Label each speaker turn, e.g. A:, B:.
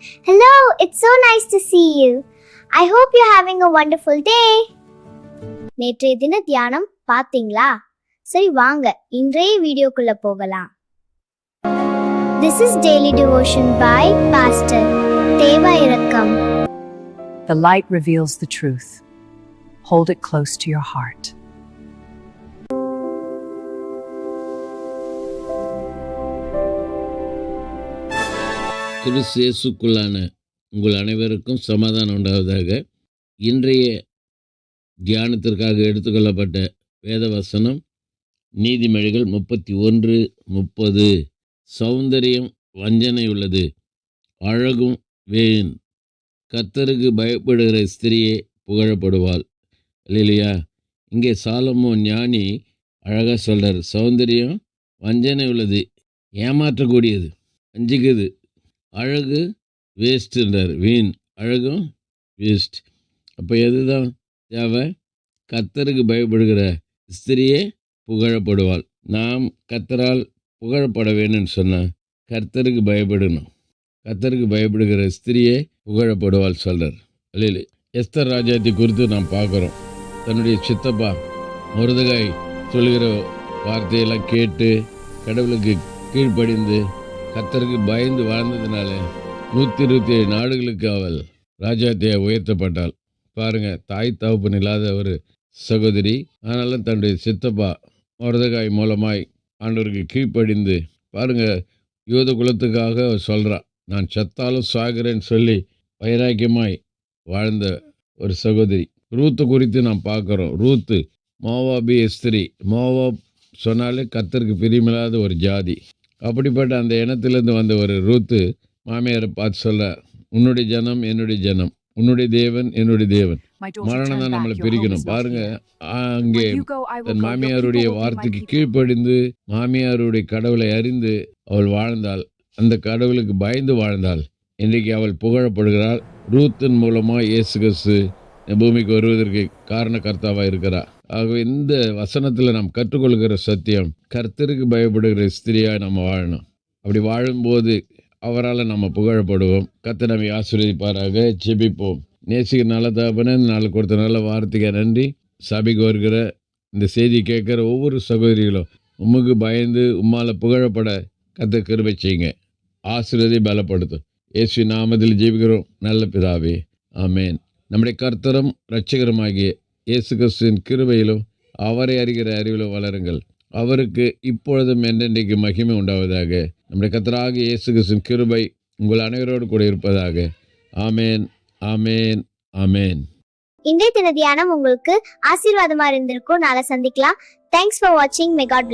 A: Hello, it's so nice to see you. I hope you're having a wonderful day. நேற்றைய தின தியானம் பாத்தீங்களா சரி வாங்க இன்றைய வீடியோக்குள்ள போகலாம் this is daily devotion by pastor Deva இரக்கம்
B: The light reveals the truth. Hold it close to your heart.
C: கிறிஸ்தியேசுக்குள்ளான உங்கள் அனைவருக்கும் சமாதானம் உண்டாவதாக. இன்றைய தியானத்திற்காக எடுத்துக்கொள்ளப்பட்ட வேத வசனம் நீதிமொழிகள் முப்பத்தி ஒன்று முப்பது. சௌந்தரியம் வஞ்சனை உள்ளது. அழகும் வேன். கத்தருக்கு பயப்படுகிற ஸ்திரியே புகழப்படுவாள். இல்லையா இங்கே சாலமோ ஞானி அழகாக சொல்கிறார் சௌந்தரியம் வஞ்சனை உள்ளது ஏமாற்றக்கூடியது வஞ்சிக்குது அழகு வேஸ்ட்டுன்றார் வீண் அழகும் வேஸ்ட் அப்போ எது தான் தேவை? கத்தருக்கு பயப்படுகிற ஸ்திரியே புகழப்படுவாள். நாம் கத்தரால் புகழப்பட வேணும்னு சொன்னால் கர்த்தருக்கு பயப்படணும். கத்தருக்கு பயப்படுகிற ஸ்திரியே புகழப்படுவாள் சொல்கிறார் அல்ல எஸ்தர் ராஜாத்தி குறித்து நாம் பார்க்குறோம். தன்னுடைய சித்தப்பா முருதகாய் சொல்கிற வார்த்தையெல்லாம் கேட்டு கடவுளுக்கு கீழ்ப்படிந்து கத்தருக்கு பயந்து வாழ்ந்ததுனால நூற்றி இருபத்தி ஏழு நாடுகளுக்கு அவள் ராஜாத்தியா உயர்த்தப்பட்டாள். பாருங்க தாய் தகப்பன் இல்லாத ஒரு சகோதரி. ஆனாலும் தன்னுடைய சித்தப்பா மருதகாய் மூலமாய் ஆண்டவருக்கு கீழ்ப்படிந்து பாருங்க யூத குலத்துக்காக சொல்கிறான் நான் செத்தாலும் சாகிறேன்னு சொல்லி வைராக்கியமாய் வாழ்ந்த ஒரு சகோதரி. ரூத்து குறித்து நாம் பார்க்குறோம். ரூத்து மோவாபி எஸ்திரி மோவாப் சொன்னாலே கத்தருக்கு பிரியமில்லாத ஒரு ஜாதி. அப்படிப்பட்ட அந்த இனத்திலேருந்து வந்த ஒரு ரூத்து மாமியாரை பார்த்து சொல்ல உன்னுடைய ஜனம் என்னுடைய ஜனம் உன்னுடைய தேவன் என்னுடைய தேவன் மரணம் தான். நம்மளை பிரிக்கணும் பாருங்க. அங்கே தன் மாமியாருடைய வார்த்தைக்கு. கீழ்ப்படிந்து மாமியாருடைய கடவுளை அறிந்து அவள் வாழ்ந்தாள் அந்த கடவுளுக்கு பயந்து வாழ்ந்தாள் இன்றைக்கு அவள் புகழப்படுகிறாள் ரூத்தின் மூலமாக இயேசு கிறிஸ்து பூமிக்கு வருவதற்கு காரணகர்த்தாவாக இருக்கிறார் ஆகவே இந்த வசனத்தில் நாம் கற்றுக்கொள்கிற சத்தியம் கர்த்தருக்கு பயப்படுகிற ஸ்திரியாக நம்ம வாழணும். அப்படி வாழும்போது அவரால் நம்ம புகழப்படுவோம். கர்த்தர் நம்மை ஆசீர்வதிப்பாராக. ஜெபிப்போம். நேசிக்கிற நல்ல தாபன இந்த நாள் கொடுத்த நல்ல வார்த்தைக்கு நன்றி. சபைக்கு வருகிற இந்த செய்தி கேட்குற ஒவ்வொரு சகோதரிகளும் உமக்கு பயந்து உம்மால புகழப்பட கத்த கிருபை செய்யுங்க. ஆசிரியதை பலப்படுத்தும். இயேசு நாமத்தில் ஜீவிக்கிறோம் நல்ல பிதாவே. ஆமேன். நம்முடைய கர்த்தரும் இரட்சகருமாகிய இயேசு கிறிஸ்துவின் கிருபையிலும் அவரை அறிகிற அறிவிலும் வளருங்கள். அவருக்கு இப்பொழுதும் என்றென்றைக்கு மகிமை உண்டாவதாக. நம்முடைய கத்தராக இயேசு கிறிஸ்துவின் கிருபை உங்கள் அனைவரோடு கூட இருப்பதாக. ஆமேன் ஆமேன் ஆமேன்.
A: இன்றைய தின தியானம் உங்களுக்கு ஆசீர்வாதமா இருந்திருக்கும். நாளை சந்திக்கலாம். தேங்க்ஸ் ஃபார் வாட்சிங் மே காட்